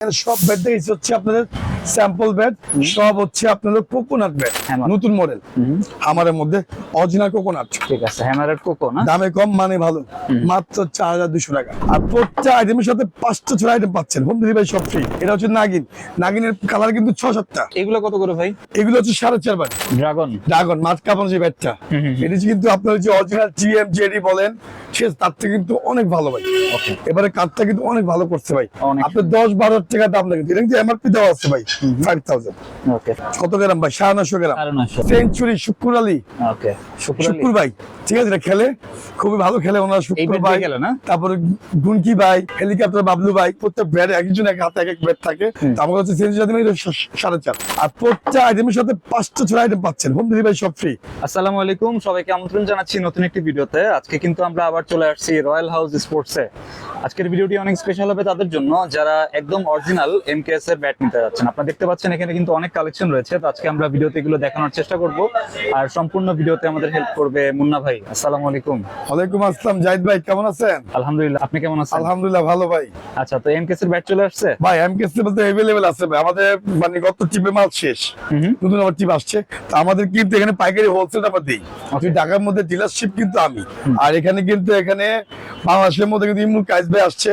সব বেড দেখেছি হচ্ছে আপনাদের স্যাম্পল বেড সব হচ্ছে আপনাদের কোকোনাট হ্যাঁ, নতুন মডেল আমাদের মধ্যে অরিজিনাল কোকোনাট ঠিক আছে হ্যামারের কোকো না দামে কম মানে ভালো। মাত্র চার হাজার দুশো টাকা। আর প্রত্যেক আইটেমের সাথে পাঁচটা ছয় আইটেম পাচ্ছেন। হোম ডেলিভারি সব ফ্রি এটা হচ্ছে নাগিন। নাগিনের কালার কিন্তু ছ সাতটা। এগুলো কত করে ভাই? এগুলো হচ্ছে সাড়ে চার বার ড্রাগন ড্রাগন মাছ কাপানো যে ব্যাটটা। এটা কিন্তু আপনার যে অরিজিনাল জিএম জেডি বলেন। সে তার থেকে কিন্তু অনেক ভালো ভাই। ওকে এবারে কাঠটা কিন্তু অনেক ভালো করছে ভাই। আপনার দশ বারো টাকা দাম লাগে। এটা কিন্তু এমআরপি দেওয়া আছে ভাই। ফাইভ থাউজেন্ড কত গ্রাম ভাই? সাড়ে নশো গ্রাম। সেঞ্চুরি শুক্র আলী। শুক্র শুক্র ভাই ঠিক আছে খেলে খুবই ভালো খেলে ওনার শুক্র ভাই। খেলে না? তারপরে গুনকি ভাই হেলিকপ্টার বাবলু ভাই প্রত্যেক ব্যাট একজন এক হাতে এক এক ব্যাট থাকে। আমার কাছে সেঞ্চুরি আইটেম সাড়ে চার। আর প্রত্যেক আইটেমের সাথে পাঁচটা ছয় আইটেম পাচ্ছেন। হোম ডেলিভারি সব ফ্রি আসসালামু আলাইকুম সবাইকে আমন্ত্রণ জানাচ্ছি নতুন একটি ভিডিওতে। আজকে কিন্তু আমরা আবার চলে আসছি রয়্যাল হাউস স্পোর্টসে আজকের ভিডিওটি অনেক স্পেশাল হবে তাদের জন্য। যারা একদম অরিজিনাল এমকেএস এর ব্যাট নিতে যাচ্ছেন আপনারা দেখতে পাচ্ছেন এখানে কিন্তু অনেক কালেকশন রয়েছে। তো আজকে আমরা ভিডিওতে এগুলো দেখানোর চেষ্টা করব। আর সম্পূর্ণ ভিডিওতে আমাদের হেল্প করবে মুন্না ভাই। আসসালামু আলাইকুম। ওয়ালাইকুম আসসালাম। জাহিদ ভাই কেমন আছেন? আলহামদুলিল্লাহ আপনি কেমন আছেন? আলহামদুলিল্লাহ ভালো ভাই। আচ্ছা তো এমকেএস এর ব্যাট চলে আসছে? ভাই এমকেএস বলতে অ্যাভেলেবেল আছে ভাই। আমাদের মানে গত টিপে মাল শেষ। নতুন আবার টিপ আসছে। তো আমাদের কিন্তু এখানে পাইকারি হোলসেল আমরা দেই। Okay. ঢাকার মধ্যে ডিলারশিপ কিন্তু আমি। আর এখানে কিন্তু এখানে বাংলাদেশের মধ্যে কিন্তু ইমুল কাইস ভাই আসছে।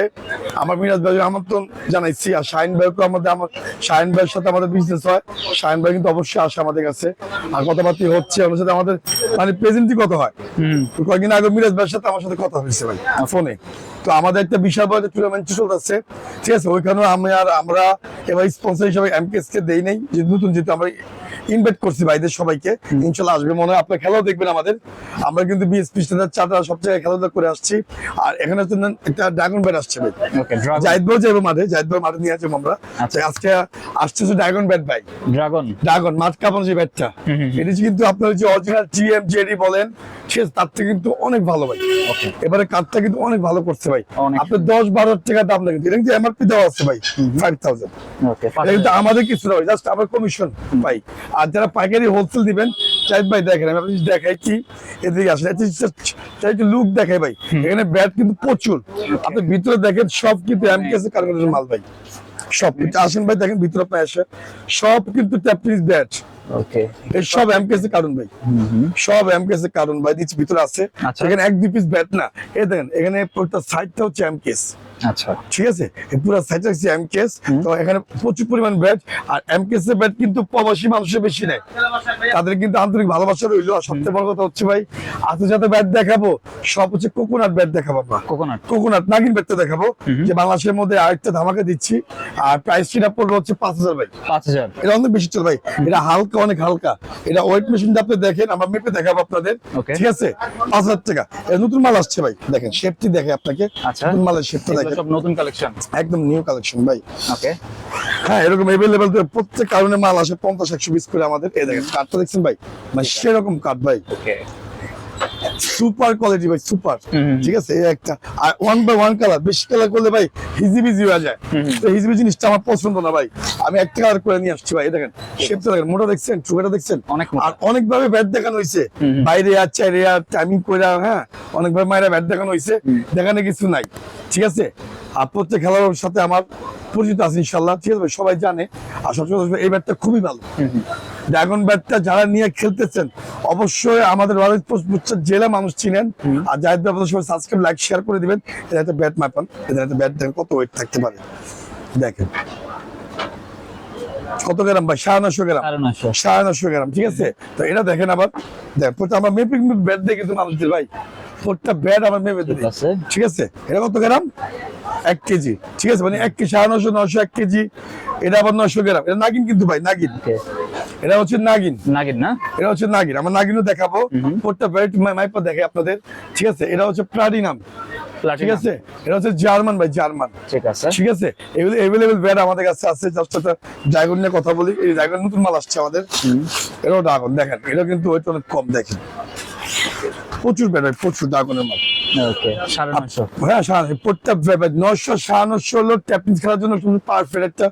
আমার মিরাজ ভাই আমন্ত্রণ জানাইছি। আর শাহিন ভাইকে আমাদের আমার শাহিন ভাইয়ের সাথে আমাদের বিজনেস হয়। শাহিন ভাই কিন্তু অবশ্যই আসে আমাদের কাছে। আর কথাবার্তি হচ্ছে ওনার সাথে আমাদের মানে প্রেজেন্টই কত হয়? কয়েকদিন আগে মিরাজ ভাইয়ের সাথে আমার সাথে কথা হয়েছে ভাই ফোনে। তো আমাদের একটা বিশাল বড় টুর্নামেন্ট চলতেছে। ঠিক আছে ওইখানেও আমি আর আমরা এবার স্পন্সর হিসাবে কে দেই নাই যে নতুন যেহেতু আমরা ইনভাইট করছি ভাইদের সবাইকে ইনশাল্লাহ আসবে মনে হয়। আপনার খেলাও দেখবেন আমাদের। আমরা কিন্তু বিএসপি স্ট্যান্ডার্ড চারটা সব জায়গায় খেলাধুলা করে আসছি। আর এখানে একটা ড্রাগন ব্যাট আসছে ভাই। ওকে ড্রাগন জাহিদ ভাই যাবে মাঠে জাহিদ ভাই মাঠে নিয়ে আসব আমরা। আচ্ছা। আজকে আসছে ড্রাগন ব্যাট ভাই। ড্রাগন ড্রাগন মাঠ কাপানো যে ব্যাটটা। এটা কিন্তু আপনার যে অরিজিনাল জিএম জেডি বলেন সে তার থেকে কিন্তু অনেক ভালো ভাই। ওকে এবারে কাঠটা কিন্তু অনেক ভালো করছে ভাই। অনেক। আপনার দশ বারো টাকা দাম লাগে। এটা কিন্তু এমআরপি দেওয়া আছে ভাই ফাইভ থাউজেন্ড কিন্তু আমাদের কিছু নয় জাস্ট আমার কমিশন ভাই। আর যারা পাইকারি হোলসেল দিবেন চাইদ ভাই দেখেন আমি আপনাদের এদিকে আসলে চাই লুক দেখাই ভাই। এখানে ব্যাট কিন্তু প্রচুর। আপনি ভিতরে দেখেন সব কিন্তু কারখানার মাল ভাই। সব আসেন ভাই দেখেন ভিতরে এসে সব কিন্তু ব্যাট ওকে এই সব কারণ ভাই। সব কারণ ভাই দিচ্ছি ভিতরে আছে। আচ্ছা। এখানে এক দুই পিস ব্যাট না। এই দেখেন এখানে সাইডটা হচ্ছে এমকেএস আচ্ছা। ঠিক আছে? পুরো সাইডটা হচ্ছে এমকেএস তো এখানে প্রচুর পরিমাণ ব্যাট আর এমকেএস এর ব্যাট কিন্তু প্রবাসী মানুষের বেশি নেয়। তাদের কিন্তু আন্তরিক ভালোবাসা রইল। আর সবথেকে বড় কথা হচ্ছে ভাই আজ যাতে ব্যাট দেখাবো সব হচ্ছে কোকোনাট ব্যাট দেখাবো আমরা। কোকোনাট কোকোনাট নাগিন ব্যাটটা দেখাবো। যে বাংলাদেশের মধ্যে আরেকটা ধামাকা দিচ্ছি। আর প্রাইস সেটা পড়বে হচ্ছে পাঁচ হাজার ভাই। পাঁচ হাজার। এটা অনেক বেশি চল ভাই। এটা হালকা অনেক হালকা। এটা ওয়েট মেশিনটা আপনি দেখেন আমরা মেপে দেখাবো আপনাদের। ঠিক আছে? পাঁচ হাজার টাকা। নতুন মাল আসছে ভাই। দেখেন শেপটি দেখে আপনাকে। আচ্ছা। নতুন মালের শেপটা এগুলো দেখেন। সব নতুন কালেকশন একদম নিউ কালেকশন ভাই। ওকে হ্যাঁ এরকম এভেলেবেল প্রত্যেক কারণে মাল আসে পঞ্চাশ একশো পিস করে আমাদের। এই দেখেন কাঠটা দেখছেন ভাই? মানে সেরকম কাঠ ভাই। ওকে সুপার কোয়ালিটি ভাই সুপার। ঠিক আছে? এই একটা। আর ওয়ান বাই ওয়ান কালার বেশি কালার করলে ভাই হিজিবিজি হয়ে যায়। তো হিজিবি জিনিসটা আমার পছন্দ না ভাই। আমি একটা কালার করে নিয়ে আসছি ভাই দেখেন। শেপটা দেখেন মোটা দেখছেন চুকাটা দেখছেন? অনেক আর অনেক ভাবে ব্যাট দেখানো হয়েছে বাইরে আর চাইরে আর টাইমিং করে হ্যাঁ অনেক ভাবে মায়েরা ব্যাট দেখানো হয়েছে দেখানো কিছু নাই। ঠিক আছে? আর প্রত্যেক খেলার সাথে আমার পরিচিত আছে ইনশাল্লাহ। ঠিক আছে ভাই? সবাই জানে। আর সবসময় এই ব্যাটটা খুবই ভালো। ড্রাগন ব্যাটটা যারা নিয়ে খেলতেছেন অবশ্যই আমাদের জেলা মানুষ চিনেন। আর জাহিদ সবাই সাবস্ক্রাইব লাইক শেয়ার করে দিবেন। এটা একটা ব্যাট মাপান এটা একটা ব্যাট দেখেন কত ওয়েট থাকতে পারে। দেখেন। কত গ্রাম ভাই? সাড়ে নশো গ্রাম। সাড়ে নশো গ্রাম ঠিক আছে? তো এটা দেখেন আবার। দেখ আমার মেপিং ব্যাট দিয়ে কিন্তু মানুষ ভাই। প্রত্যেকটা ব্যাট আমার মেপে ঠিক আছে। এটা কত গ্রাম? এক কেজি ঠিক আছে? মানে এক কেজি সাড়ে নশো নশো এক কেজি এটা আবার নশো গ্রাম। এটা নাগিন কিন্তু ভাই নাগিন। এটা হচ্ছে নাগিন। নাগিন না? এটা হচ্ছে নাগিন। আমার নাগিনও দেখাবো। প্রত্যেকটা ভ্যারাইটি মাইপা দেখে আপনাদের। ঠিক আছে? এটা হচ্ছে প্লাটিনাম ঠিক আছে? এটা হচ্ছে জার্মান ভাই জার্মান। ঠিক আছে। ঠিক আছে? এগুলো এভেলেবেল ব্যাড আমাদের কাছে আছে। জাস্ট একটা ড্রাগন নিয়ে কথা বলি। এই ড্রাগন নতুন মাল আসছে আমাদের। এটাও ড্রাগন দেখেন এটা কিন্তু ওয়েট অনেক কম দেখেন। প্রচুর ব্যাট প্রচুর ড্রাগনের মাল। ওকে সাড়ে নশো হ্যাঁ সাড়ে প্রত্যেক ব্যাট সাড়ে নশো হলো ট্যাপিং খেলার জন্য পারফেক্ট একটা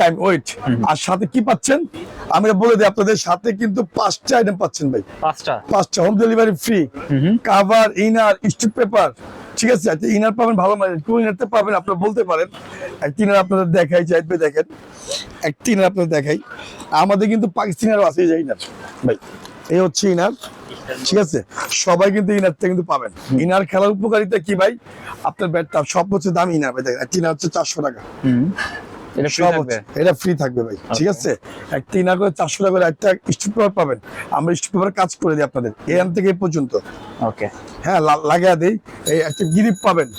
টাইম ওয়েট আর সাথে কি পাচ্ছেন? আমি বলে দিই আপনাদের সাথে কিন্তু পাঁচটা আইটেম পাচ্ছেন ভাই। পাঁচটা? পাঁচটা home delivery free cover inner steep paper ঠিক আছে? ইনার পাবেন ভালো মানে পাবেন আপনারা বলতে পারেন। একটা ইনার আপনাদের দেখাই চাইবে দেখেন। একটা ইনার আপনাদের দেখাই। আমাদের কিন্তু পাকিস্তানেরও আছে এই ইনার ভাই। এই হচ্ছে ইনার ঠিক আছে? সবাই কিন্তু ইনারটা কিন্তু পাবেন। ইনার খেলার উপকারিতা কি ভাই? আপনার ব্যাটটা সব হচ্ছে দাম ইনার ভাই দেখেন। একটা ইনার হচ্ছে চারশো টাকা। এটা ফ্রি থাকবে হচ্ছে- এটা ফ্রি থাকবে ভাই ঠিক আছে? একটা ইনার করে চারশো টাকা করে একটা স্টিপ পেপার পাবেন। আমরা স্টিপ পেপার কাজ করে দিই আপনাদের এখান থেকে পর্যন্ত। ওকে হ্যাঁ লাগিয়ে দিই। এই একটা গিরিপ পাবেন।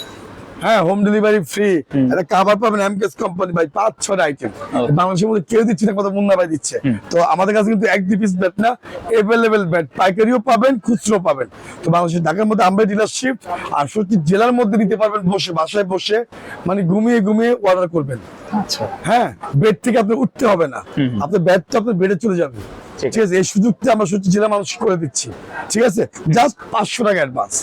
হ্যাঁ হোম ডেলিভারি ফ্রি একটা কাভার পাবেন এমকেএস কোম্পানি ভাই পাঁচ ছটা আইটেম বাংলাদেশের মধ্যে কেউ দিচ্ছে না কত মুন্না ভাই দিচ্ছে। তো আমাদের কাছে কিন্তু এক দুই পিস ব্যাট না ব্যাট পাইকারিও পাবেন খুচরো পাবেন। তো বাংলাদেশের ঢাকার মধ্যে আমরা ডিলারশিপ আর সত্যি জেলার মধ্যে নিতে পারবেন বসে বাসায় বসে। মানে ঘুমিয়ে ঘুমিয়ে অর্ডার করবেন। আচ্ছা। হ্যাঁ বেড থেকে আপনি উঠতে হবে না। আপনার ব্যাটটা আপনার বেডে চলে যাবে। ঠিক ঠিক আছে এই সুযোগটা আমরা সত্যি জেলা মানুষ করে দিচ্ছি। ঠিক আছে? জাস্ট পাঁচশো টাকা অ্যাডভান্স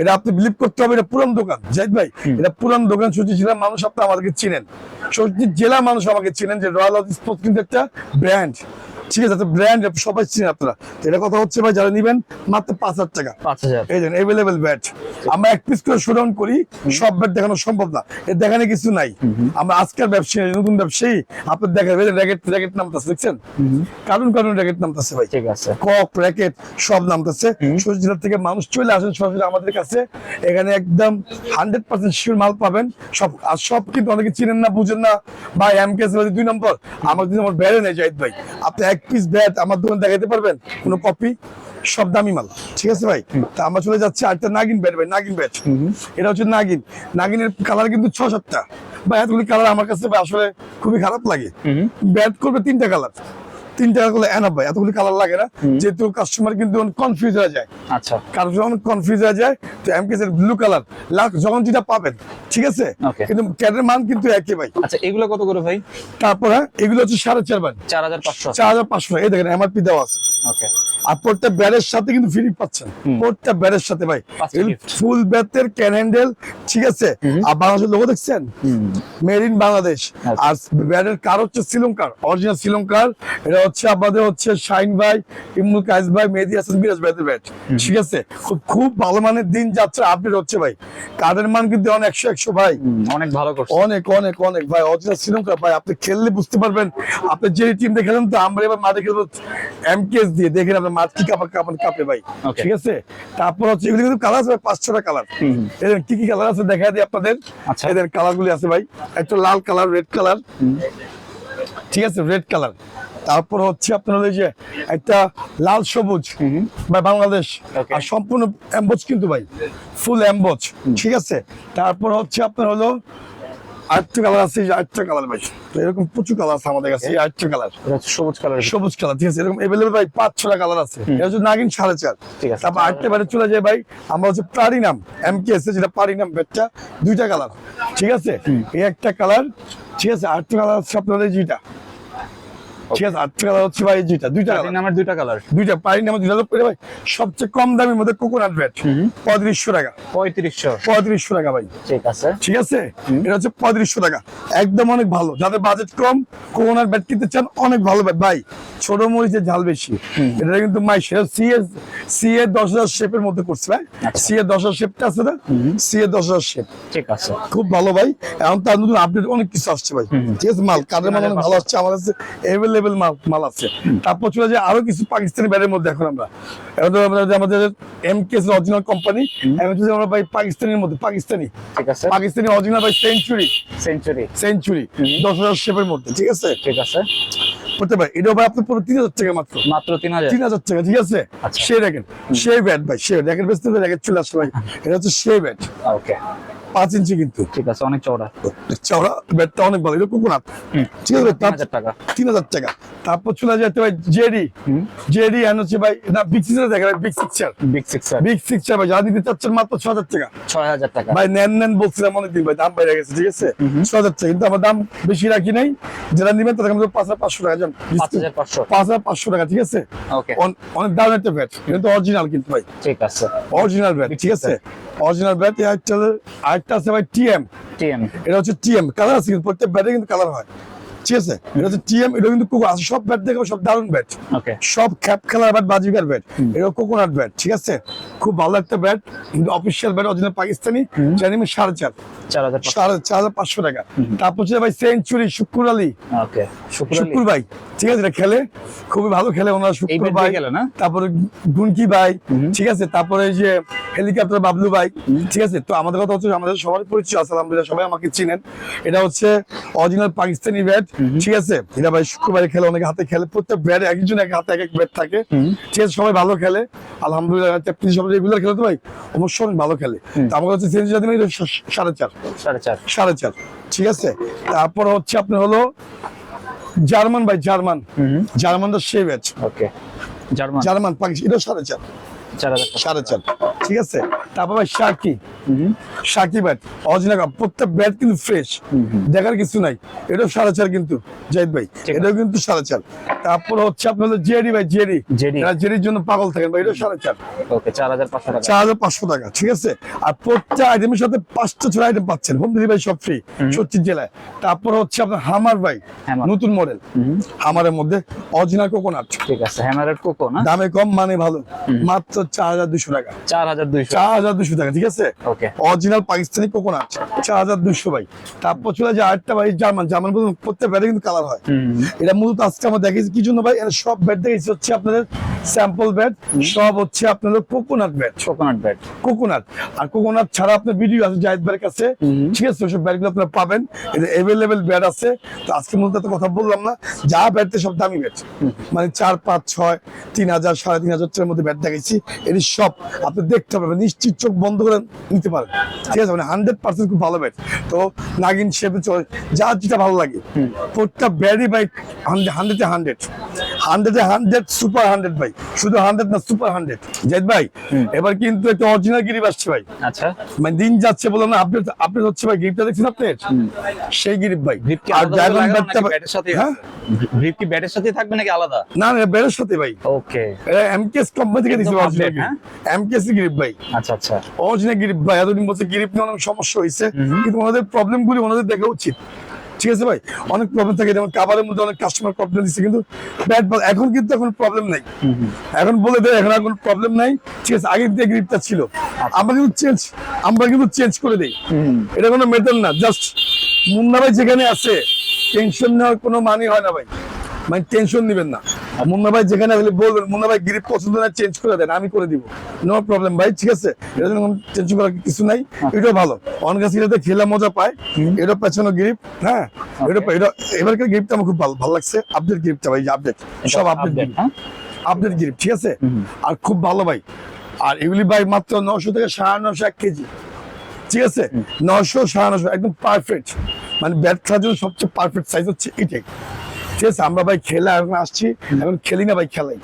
এটা আপনি বিলিভ করতে হবে এটা পুরান দোকান। জাহিদ ভাই এটা পুরান দোকান সত্যি জেলার মানুষ আপনি আমাদেরকে চিনেন। সত্যি জেলার মানুষ আমাকে চিনেন যে রয়্যাল অফ স্পোর্টস কিন্তু একটা ব্র্যান্ড ঠিক আছে ব্র্যান্ড সবাই চিনেন আপনারা। এটা কথা হচ্ছে ভাই যারা নিবেন মাত্র পাঁচ হাজার টাকা। পাঁচ হাজার। এই দেন এভেলেবেল ব্যাট আমরা এক পিস করে শোডাউন করি সব ব্যাট দেখানো সম্ভব না। এর দেখানে কিছু নাই। আমরা আজকের ব্যবসায়ী নতুন ব্যবসায়ী আপনার দেখা র্যাকেট র্যাকেট নামতেছে দেখছেন? কার্টুন কার্টুন র্যাকেট নামতেছে ভাই। ঠিক আছে। কক র্যাকেট সব নামতেছে। সরষে জেলা থেকে মানুষ চলে আসেন সরাসরি আমাদের কাছে। এখানে একদম হান্ড্রেড পার্সেন্ট শিওর মাল পাবেন। সব আর সব কিন্তু অনেকে চিনেন না বুঝেন না। ভাই এম কে দুই নম্বর। আমার দুই নম্বর ব্যারে নেই জাহিদ ভাই। আপনি এক পিস ব্যাট আমার দোকান দেখাতে পারবেন? কোনো কপি সব দামি মাল। ঠিক আছে ভাই? তা আমরা চলে যাচ্ছি আরেকটা নাগিন ব্যাট ভাই নাগিন ব্যাট এটা হচ্ছে নাগিন। নাগিনের কালার কিন্তু ছ সাতটা বা এতগুলি কালার আমার কাছে আসলে খুবই খারাপ লাগে। ব্যাট করবে তিনটা কালার তিনটা করলে এনাফ ভাই এতগুলি কালার লাগে না। যেহেতু কাস্টমার কিন্তু কনফিউজ হয়ে যায়। আচ্ছা। কারণ যখন কনফিউজ হয়ে যায় তো এমকেস এর ব্লু কালার লাখ যখন যেটা পাবেন ঠিক আছে? কিন্তু ক্যাটের মান কিন্তু একই ভাই। আচ্ছা এগুলো কত করে ভাই? তারপরে এগুলো হচ্ছে সাড়ে চার ভাই চার হাজার পাঁচশো। চার হাজার পাঁচশো এই দেখেন এমআরপি দেওয়া আছে। ওকে আর প্রত্যেক ব্যাটের সাথে কিন্তু ফ্রি পাচ্ছেন। প্রত্যেক ব্যাটের সাথে ভাই। ফুল ব্যাটের ক্যান হ্যান্ডেল ঠিক আছে? আর বাংলাদেশের লোগো দেখছেন? Made in Bangladesh. আর ব্যাটের কার হচ্ছে শ্রীলঙ্কার অরিজিনাল শ্রীলঙ্কার এটা হচ্ছে আমাদের হচ্ছে শাইন ভাই ইমুল ভাই মেহেদি হাসান বিরাজ ভাইদের ব্যাট। ঠিক আছে? খুব খুব ভালো মানের দিন যাচ্ছে আপডেট হচ্ছে ভাই। কাদের মান কিন্তু অনেক একশো একশো ভাই। অনেক ভালো করছে। অনেক অনেক অনেক ভাই। অরিজিনাল শ্রীলঙ্কা ভাই আপনি খেললে বুঝতে পারবেন। আপনি যে টিম খেলেন তো আমরা এবার মাঠে খেলব। এমকেএস দিয়ে দেখেন আপনার মাঠ কি কাপড় কাপড় কাপে ভাই। ঠিক আছে? তারপর হচ্ছে এগুলো কিন্তু কালার আছে পাঁচ ছটা কালার এদের কি কি কালার আছে দেখা দিই আপনাদের। আচ্ছা। এদের কালার গুলি আছে ভাই। একটা লাল কালার রেড কালার ঠিক আছে রেড কালার তারপর হচ্ছে আপনার ওই যে একটা লাল সবুজ। ভাই বাংলাদেশ। আর সম্পূর্ণ এম্বোজ কিন্তু ভাই। ফুল এম্বোজ ঠিক আছে? তারপর হচ্ছে আপনার হলো আটটা কালার আছে আটটা কালার ভাই। এরকম প্রচুর কালার আছে আমাদের কাছে আটটা কালার সবুজ কালার সবুজ কালার ঠিক আছে? এরকম এভেলেবল ভাই পাঁচ ছটা কালার আছে। এটা হচ্ছে নাগিন সাড়ে চার। ঠিক আছে। তারপর আটটা বারে চলে যায় ভাই আমরা হচ্ছে পারিনাম এম কে এস যেটা প্লারিনাম ব্যাটটা দুইটা কালার ঠিক আছে? এই একটা কালার ঠিক আছে? আটটা কালার হচ্ছে আপনাদের যেটা। ঠিক আছে কালার হচ্ছে ভাই যেটা দুইটা নামের দুইটা কালার। দুইটা প্লারিনাম দুইটা ভাই সবচেয়ে কম দামের মধ্যে কোকোনাট ব্যাট পঁয়ত্রিশশো টাকা। পঁয়ত্রিশশো। পঁয়ত্রিশশো টাকা ভাই। ঠিক আছে। ঠিক আছে? এটা হচ্ছে পঁয়ত্রিশশো টাকা। একদম অনেক ভালো। যাদের বাজেট কম কোনার ব্যাট কিনতে চান অনেক ভালো ব্যাট ভাই ছোট মরিচের ঝাল বেশি। এটা কিন্তু মাই সি এ সি এ দশ হাজার শেপের মধ্যে করছে ভাই। আচ্ছা। সি এ দশ হাজার শেপটা আছে না? সি এ দশ হাজার শেপ। ঠিক আছে। খুব ভালো ভাই। এখন তার নতুন আপডেট অনেক কিছু আসছে ভাই। ঠিক আছে মাল কাদের মাল অনেক ভালো আসছে। আমার কাছে এভেলেবেল মাল মাল আছে। তারপর চলে যায় আরও কিছু পাকিস্তানি ব্যাটের মধ্যে এখন আমরা। এখন আমাদের এম কে অরিজিনাল কোম্পানি আমরা ভাই পাকিস্তানের মধ্যে পাকিস্তানি। ঠিক আছে। পাকিস্তানি অরিজিনাল ভাই সেঞ্চুরি সেঞ্চুরি সেঞ্চুরি দশ হাজার শেপের মধ্যে ঠিক আছে? ঠিক আছে। করতে পারে এটাও ভাই আপনার পুরো তিন হাজার টাকা মাত্র। মাত্র তিন হাজার। তিন হাজার টাকা ঠিক আছে? আচ্ছা। সে র্যাকেট সে ব্যাট ভাই সে র্যাকেট বেচতে র্যাকেট চলে আসছে ভাই। এটা হচ্ছে সে ব্যাট ওকে পাঁচ ইঞ্চি কিন্তু। ঠিক আছে অনেক চওড়া। চওড়া ব্যাটটা অনেক ভালো এটা কোকোনাট ঠিক আছে তিন হাজার টাকা। তিন হাজার টাকা। তারপর চলে যেতে ভাই জেডি। জেডি এন্ড হচ্ছে ভাই না বিগ সিক্সার দেখা ভাই big sixer big sixer big sixer ভাই যা দিতে চাচ্ছেন মাত্র ছ হাজার টাকা। ছয় হাজার টাকা। ভাই নেন নেন বলছিলাম অনেকদিন ভাই দাম বাইরে গেছে ঠিক আছে? ছ হাজার টাকা কিন্তু আমার দাম বেশি রাখি নাই। যারা নিবেন তাদের আমাদের পাঁচ হাজার পাঁচশো টাকা জান পাঁচ হাজার পাঁচশো। পাঁচ হাজার পাঁচশো টাকা ঠিক আছে? অনেক দাম একটা ব্যাট কিন্তু অরিজিনাল কিন্তু ভাই। ঠিক আছে। অরিজিনাল ব্যাট ঠিক আছে? অরিজিনাল ব্যাট আরেকটা আরেকটা আছে ভাই টিএম টিএম এটা হচ্ছে টিএম কালার আছে কিন্তু প্রত্যেক ব্যাটে কিন্তু কালার হয়। ঠিক আছে? এটা হচ্ছে টিএম এটা কিন্তু কোকো আছে। সব ব্যাট দেখো সব দারুণ ব্যাট ওকে সব খ্যাপ খেলার ব্যাট বাজিকার ব্যাট এটা কোকোনাট ব্যাট ঠিক আছে? খুব ভালো একটা ব্যাট কিন্তু অফিসিয়াল ব্যাট অরিজিনাল পাকিস্তানি জানি আমি সাড়ে চার। চার হাজার পাঁচশো। টাকা। তারপর হচ্ছে ভাই সেঞ্চুরি আলী। ভাই ঠিক আছে খেলে খুবই ভালো খেলে ওনারা ভাই? তারপরে গুনকি ভাই ঠিক আছে তারপরে যে হেলিকপ্টার বাবলু ভাই ঠিক আছে তো আমাদের কথা হচ্ছে আমাদের সবার পরিচয় আছে আলহামদুলিল্লাহ সবাই আমাকে চিনেন। এটা হচ্ছে অরিজিনাল পাকিস্তানি ব্যাট ঠিক আছে। এটা ভাই শুক্রবারে খেলে অনেকে হাতে খেলে প্রত্যেক ব্যাট একজন এক হাতে এক এক ব্যাট থাকে। ঠিক আছে সবাই ভালো খেলে। আলহামদুলিল্লাহ রেগুলার খেলে তো ভাই? অবশ্যই অনেক ভালো খেলে। আমার এটা সাড়ে চার? সাড়ে চার। সাড়ে চার। ঠিক আছে? তারপর হচ্ছে আপনার হলো জার্মান ভাই জার্মান। জার্মানটা সেই batch okay. German. German Pakistan এটা সাড়ে চার। সাড়ে চার। ঠিক আছে? তারপর ভাই শাকি শাকি ব্যাট অরিজিনাল প্রত্যেক ব্যাট কিন্তু ফ্রেশ দেখার কিছু নাই। এটাও সাড়ে চার কিন্তু জাহিদ ভাই। এটাও কিন্তু সাড়ে চার। তারপর হচ্ছে আপনার হলো জেডি ভাই জেডি জেডি। জেডির জন্য পাগল থাকেন ভাই এটাও সাড়ে চার। ওকে চার হাজার পাঁচশো টাকা। চার হাজার পাঁচশো টাকা ঠিক আছে? আর প্রত্যেক আইটেমের সাথে পাঁচটা ছয় আইটেম পাচ্ছেন হোম ডেলিভারি সব ফ্রি সত্যি জেলায়। তারপর হচ্ছে আপনার হামার ভাই নতুন মডেল হামারের মধ্যে অরিজিনাল কোকোনাট ঠিক আছে হ্যামারের কোকো না দামে কম মানে ভালো। মাত্র চার হাজার দুশো টাকা। চার হাজার দুইশো। চার হাজার দুশো টাকা ঠিক আছে? ওকে। অরিজিনাল পাকিস্তানি কোকোনাট চার হাজার দুশো ভাই। তারপর চলে যায় আরেকটা ভাই জার্মান। জার্মান প্রত্যেক ব্যাটে কিন্তু কালার হয়। এটা মূলত আজকে আমরা দেখেছি কি জন্য ভাই? এরা সব ব্যাট দেখেছি হচ্ছে আপনাদের স্যাম্পল ব্যাট সব হচ্ছে আপনাদের coconut bat coconut bat coconut আর কোকোনাট ছাড়া আপনার ভিডিও আছে জাহিদ ভাইয়ের কাছে। ঠিক আছে ওইসব ব্যাটগুলো আপনারা পাবেন। এটা অ্যাভেলেবেল ব্যাট আছে। তো আজকে মূলত এত কথা বললাম না। যা ব্যাটতে সব দামি ব্যাট মানে চার পাঁচ ছয় তিন হাজার সাড়ে তিন হাজার টাকার মধ্যে ব্যাট দেখাইছি। এটি সব আপনি দেখতে পাবেন নিশ্চিত চোখ বন্ধ করে নিতে পারেন। ঠিক আছে মানে হান্ড্রেড পার্সেন্ট খুব ভালো ব্যাট তো নাগিন শেপে চলে যা যেটা ভালো লাগে। প্রত্যেকটা ব্যাটই ভাই হান্ড্রেডে হান্ড্রেড হান্ড্রেডে হান্ড্রেড সুপার হান্ড্রেড ভাই। শুধু হান্ড্রেড না সুপার হান্ড্রেড। জাহিদ ভাই এবার কিন্তু একটা অরিজিনাল গিরিপ আসছে ভাই। আচ্ছা। মানে দিন যাচ্ছে না আপডেট আপডেট হচ্ছে ভাই। গ্রিপটা দেখছেন আপনি? সেই গ্রিপ ভাই। আর ব্যাটটা ব্যাটের সাথে? হ্যাঁ? গ্রিপ কি ব্যাটের সাথে থাকবে নাকি আলাদা? না না বেরের সাথে ভাই। ওকে। এটা এমকেএস কোম্পানি থেকে একদম অরিজিনাল? এমকেএস গ্রিপ ভাই। আচ্ছা আচ্ছা। অরিজিনাল গ্রিপ ভাই। এতদিন বলছে গ্রিপ নিয়ে অনেক সমস্যা হয়েছে। কিন্তু ওনাদের প্রবলেম গুলি ওনাদের দেখা উচিত। ঠিক আছে ভাই? অনেক প্রবলেম থাকে যেমন কাবারের মধ্যে অনেক কাস্টমার প্রবলেম দিচ্ছে কিন্তু ব্যাট বল এখন কিন্তু এখন প্রবলেম নাই। এখন বলে দেয় এখন আর কোনো প্রবলেম নাই। ঠিক আছে আগের দিয়ে গ্রিপটা ছিল। আমরা কিন্তু চেঞ্জ আমরা কিন্তু চেঞ্জ করে দেই। এটা কোনো মেটার না জাস্ট মুন্না ভাই যেখানে আছে টেনশন নেওয়ার কোনো মানে হয় না ভাই। মানে টেনশন নেবেন না। মুন্না ভাই যেখানে বলবেন মুন্না ভাই গ্রিপ পছন্দ না চেঞ্জ করে দেন আমি করে দিব। নো প্রবলেম ভাই ঠিক আছে? এটা জন্য করার কিছু নাই ভালো। অন গাছ এটাতে খেলা মজা পায় এটা পেছনে গ্রিপ হ্যাঁ? এটা এটা এবারকার গ্রিপটা আমার খুব ভালো ভালো লাগছে। আপডেট গ্রিপটা ভাই আপডেট সব আপডেট আপডেট গ্রিপ ঠিক আছে? আর খুব ভালো ভাই। আর এগুলি ভাই মাত্র নশো থেকে সাড়ে নশো এক কেজি। ঠিক আছে? নশো সাড়ে নশো একদম পারফেক্ট মানে ব্যাট খেলার জন্য সবচেয়ে পারফেক্ট সাইজ হচ্ছে এটাই। ঠিক আছে, আমরা ভাই খেলে এখন আসছি, এখন খেলি না ভাই, খেলাই।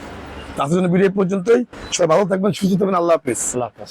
তাদের জন্য ভিডিও পর্যন্তই। সবাই ভালো থাকবেন, সুস্থ থাকবেন, আল্লাহ হাফিজ। আল্লাহ হাফেজ।